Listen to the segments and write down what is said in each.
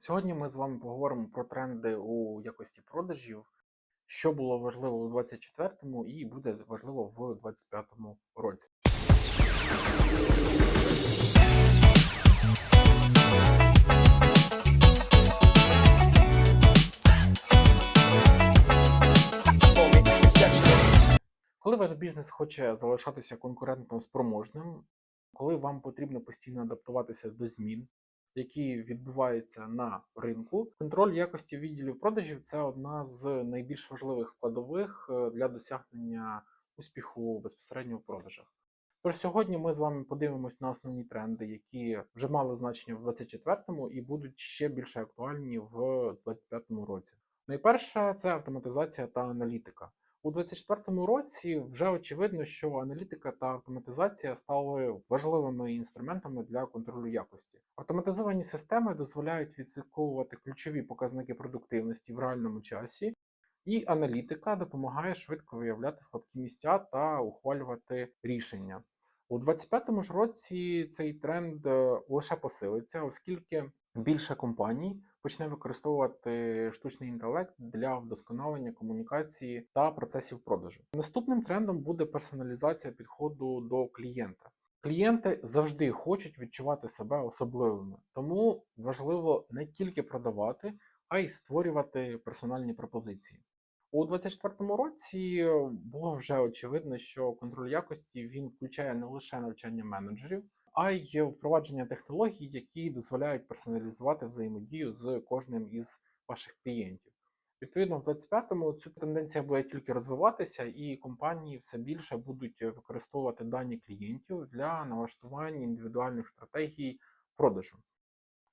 Сьогодні ми з вами поговоримо про тренди у якості продажів, що було важливо у 2024 і буде важливо в 2025 році. Коли ваш бізнес хоче залишатися конкурентно спроможним, коли вам потрібно постійно адаптуватися до змін, які відбуваються на ринку, контроль якості відділів продажів це одна з найбільш важливих складових е, для досягнення успіху безпосередньо в продажах. Тож сьогодні ми з вами подивимось на основні тренди, які вже мали значення в 2024 і будуть ще більше актуальні в 2025 році. Найперше це автоматизація та аналітика. У 2024 році вже очевидно, що аналітика та автоматизація стали важливими інструментами для контролю якості. Автоматизовані системи дозволяють відслідковувати ключові показники продуктивності в реальному часі, і аналітика допомагає швидко виявляти слабкі місця та ухвалювати рішення. У 2025 ж році цей тренд е, лише посилиться, оскільки більше компаній почне використовувати штучний інтелект для вдосконалення комунікації та процесів продажу. Наступним трендом буде персоналізація підходу до клієнта. Клієнти завжди хочуть відчувати себе особливими, тому важливо не тільки продавати, а й створювати персональні пропозиції. У 2024 році було вже очевидно, що контроль якості він включає не лише навчання менеджерів, а й впровадження технологій, які дозволяють персоналізувати взаємодію з кожним із ваших клієнтів. Відповідно, в 25-му цю тенденція буде тільки розвиватися, і компанії все більше будуть використовувати дані клієнтів для налаштування індивідуальних стратегій продажу.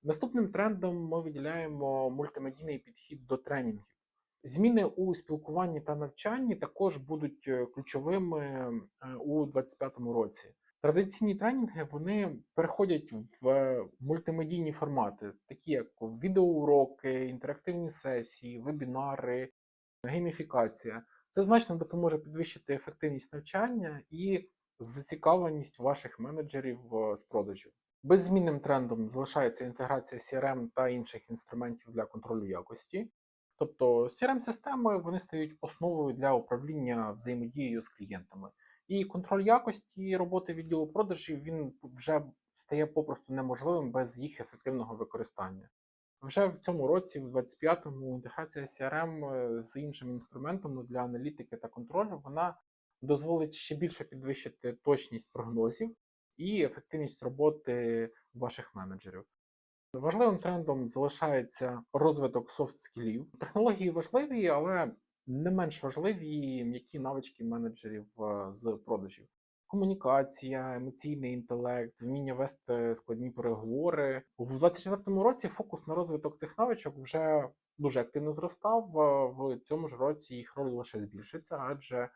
Наступним трендом ми виділяємо мультимедійний підхід до тренінгів. Зміни у спілкуванні та навчанні також будуть е, ключовими е, у 2025 році. Традиційні тренінги вони переходять в мультимедійні формати, такі як відеоуроки, інтерактивні сесії, вебінари, гейміфікація. Це значно допоможе підвищити ефективність навчання і зацікавленість ваших менеджерів е, з продажів. Беззмінним трендом залишається інтеграція CRM та інших інструментів для контролю якості. Тобто CRM-системи вони стають основою для управління взаємодією з клієнтами. І контроль якості роботи відділу продажів він вже стає попросту неможливим без їх ефективного використання. Вже в цьому році, в 25-му, інтеграція CRM з іншими інструментами для аналітики та контролю вона дозволить ще більше підвищити точність прогнозів і ефективність роботи ваших менеджерів. Важливим трендом залишається розвиток софт-скілів. Технології важливі, але не менш важливі м'які навички менеджерів е, з продажів. Комунікація, емоційний інтелект, вміння вести складні переговори. У 2024 році фокус на розвиток цих навичок вже дуже активно зростав. е, В цьому ж році їх роль лише збільшиться, адже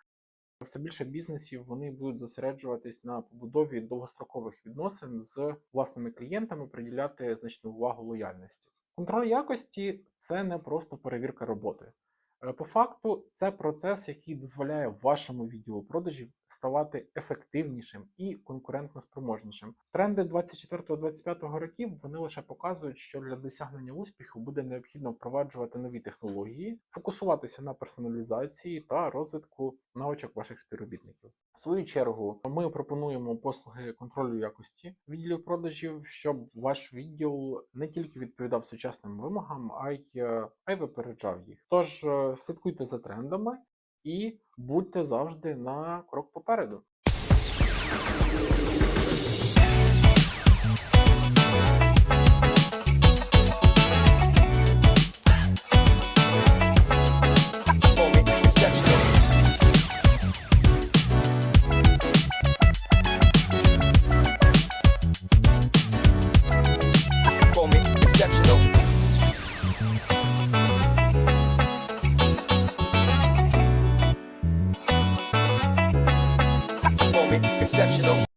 все більше бізнесів вони будуть зосереджуватись на побудові довгострокових відносин з власними клієнтами, приділяти значну увагу лояльності. Контроль якості це не просто перевірка роботи. Е, По факту, це процес, який дозволяє вашому відділу продажів ставати ефективнішим і конкурентно спроможнішим. Тренди 24-25 років вони лише показують, що для досягнення успіху буде необхідно впроваджувати нові технології, фокусуватися на персоналізації та розвитку навичок ваших співробітників. В свою чергу, ми пропонуємо послуги контролю якості відділів продажів, щоб ваш відділ не тільки відповідав сучасним вимогам, а й е, а й випереджав їх. Тож е, слідкуйте за трендами і будьте завжди на крок попереду. Exceptional.